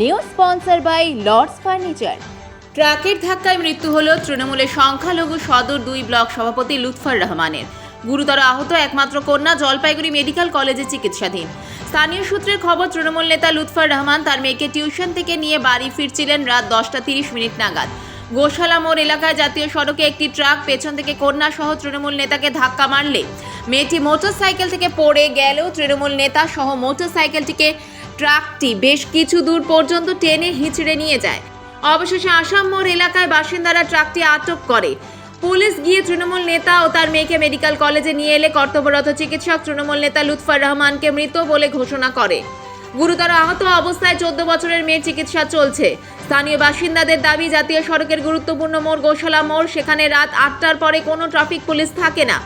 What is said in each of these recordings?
New sponsor by Lords furniture ট্রাকের ধাক্কায় মৃত্যু হল তৃণমূলের সংখ্যালঘু সদর দুই ব্লক সভাপতি লুৎফর রহমানের। গুরুতর আহত একমাত্র কন্যা জলপাইগুড়ি মেডিকেল কলেজে চিকিৎসাধীন। স্থানীয় সূত্রের খবর, তৃণমূল নেতা লুৎফর রহমান তার মেয়েকে টিউশন থেকে নিয়ে বাড়ি ফিরছিলেন রাত দশটা তিরিশ মিনিট নাগাদ। গোশালা মোড় এলাকায় জাতীয় সড়কে একটি ট্রাক পেছন থেকে কন্যা সহ তৃণমূল নেতাকে ধাক্কা মারলে। মেয়েটি মোটরসাইকেল থেকে পড়ে গেলেও তৃণমূল নেতা সহ মোটরসাইকেলটিকে ট্রাকটি বেশ কিছু দূর পর্যন্ত টেনে হিঁচড়ে নিয়ে যায়। অবশেষে আসাম মোড় এলাকায় বাসিন্দারা ট্রাকটি আটক করে। পুলিশ গিয়ে তৃণমূল নেতা ও তার মেয়েকে মেডিকেল কলেজে নিয়ে এলে কর্তব্যরত চিকিৎসক তৃণমূল নেতা লুৎফার রহমানকে মৃত বলে ঘোষণা করে। গুরুতর আহত অবস্থায় চোদ্দ বছরের মেয়ের চিকিৎসা চলছে। স্থানীয় বাসিন্দাদের দাবি, জাতীয় সড়কের গুরুত্বপূর্ণ মোড় গোশালা মোড়, সেখানে রাত আটটার পরে কোনো ট্রাফিক পুলিশ থাকে না।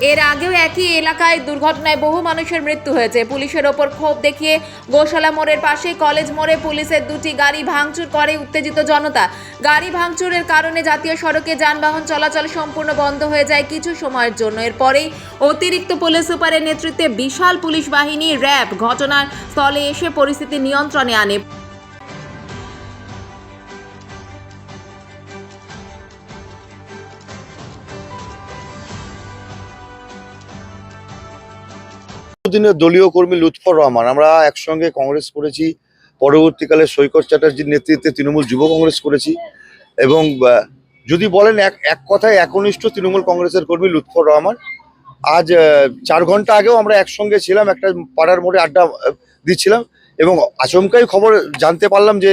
এর আগেও একই এলাকায় দুর্ঘটনায় বহু মানুষের মৃত্যু হয়েছে। পুলিশের ওপর ক্ষোভ দেখিয়ে গোশালা মোড়ের পাশে কলেজ মোড়ে পুলিশের দুটি গাড়ি ভাঙচুর করে উত্তেজিত জনতা। গাড়ি ভাঙচুরের কারণে জাতীয় সড়কে যানবাহন চলাচল সম্পূর্ণ বন্ধ হয়ে যায় কিছু সময়ের জন্য। এরপরেই অতিরিক্ত পুলিশ সুপারের নেতৃত্বে বিশাল পুলিশ বাহিনী র্যাব ঘটনার স্থলে এসে পরিস্থিতি নিয়ন্ত্রণে আনে। দিনের দলীয় কর্মী লুৎফর রহমান, আমরা একসঙ্গে কংগ্রেস করেছি, পরবর্তীকালে সৈকত চ্যাটার্জির নেতৃত্বে তৃণমূল যুব কংগ্রেস করেছি এবং যদি বলেন এক এক কথায় একনিষ্ঠ তৃণমূল কংগ্রেসের কর্মী লুৎফর রহমান, আজ চার ঘণ্টা আগেও আমরা একসঙ্গে ছিলাম, একটা পাড়ার মোড়ে আড্ডা দিচ্ছিলাম এবং আচমকাই খবর জানতে পারলাম যে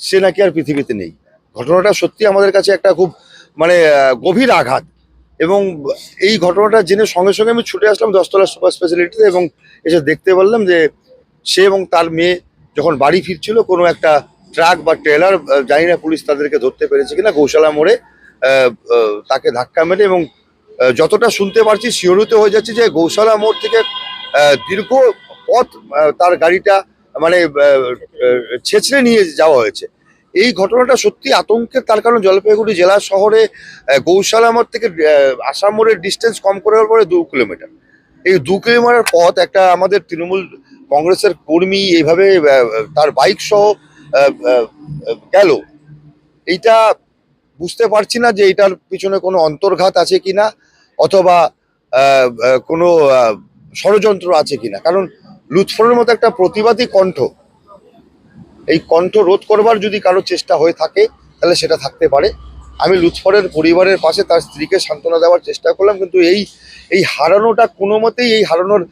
সে নাকি আর পৃথিবীতে নেই। ঘটনাটা সত্যি আমাদের কাছে একটা খুব মানে গভীর আঘাত। এবং এই ঘটনাটা জেনে সঙ্গে সঙ্গে আমি ছুটে আসলাম দশতলা সুপার স্পেশালিটিতে এবং এসে দেখতে পারলাম যে সে এবং তার মেয়ে যখন বাড়ি ফিরছিল, কোনো একটা ট্রাক বা ট্রেলার জানি না পুলিশ তাদেরকে ধরতে পেরেছে কিনা, গৌশালা মোড়ে তাকে ধাক্কা মেরে এবং যতটা শুনতে পারছি শিহরিত হয়ে যাচ্ছে যে গৌশালা মোড় থেকে দীর্ঘ পথ তার গাড়িটা মানে ছেঁচড়ে নিয়ে যাওয়া হয়েছে। এই ঘটনাটা সত্যি আতঙ্কের তার কারণ জলপাইগুড়ি জেলা শহরে আহ, গৌশালা মোড় থেকে আসাম মোড়ের ডিস্টেন্স কম করার পরে দু কিলোমিটার। এই দু কিলোমিটার পথ একটা আমাদের তৃণমূল কংগ্রেসের কর্মী এইভাবে তার বাইক সহ গেল। এইটা বুঝতে পারছি না যে এটার পিছনে কোনো অন্তর্ঘাত আছে কিনা অথবা আহ, আহ, কোনো ষড়যন্ত্র আছে কিনা। কারণ লুৎফরের মতো একটা প্রতিবাদী কণ্ঠ এই কণ্ঠ রোধ করবার যদি কারও চেষ্টা হয়ে থাকে, তাহলে সেটা থাকতে পারে। আমি লুৎফরের পরিবারের পাশে তার স্ত্রীকে সান্ত্বনা দেওয়ার চেষ্টা করলাম, কিন্তু এই এই হারানোটা কোনো মতেই, এই হারানোর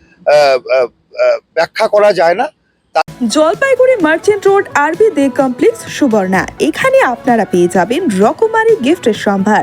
ব্যাখ্যা করা যায় না। জলপাইগুড়ি মার্চেন্ট রোড, আরবি দে কমপ্লেক্স, সুবর্ণা। এখানে আপনারা পেয়ে যাবেন রকমারি গিফটের সম্ভার।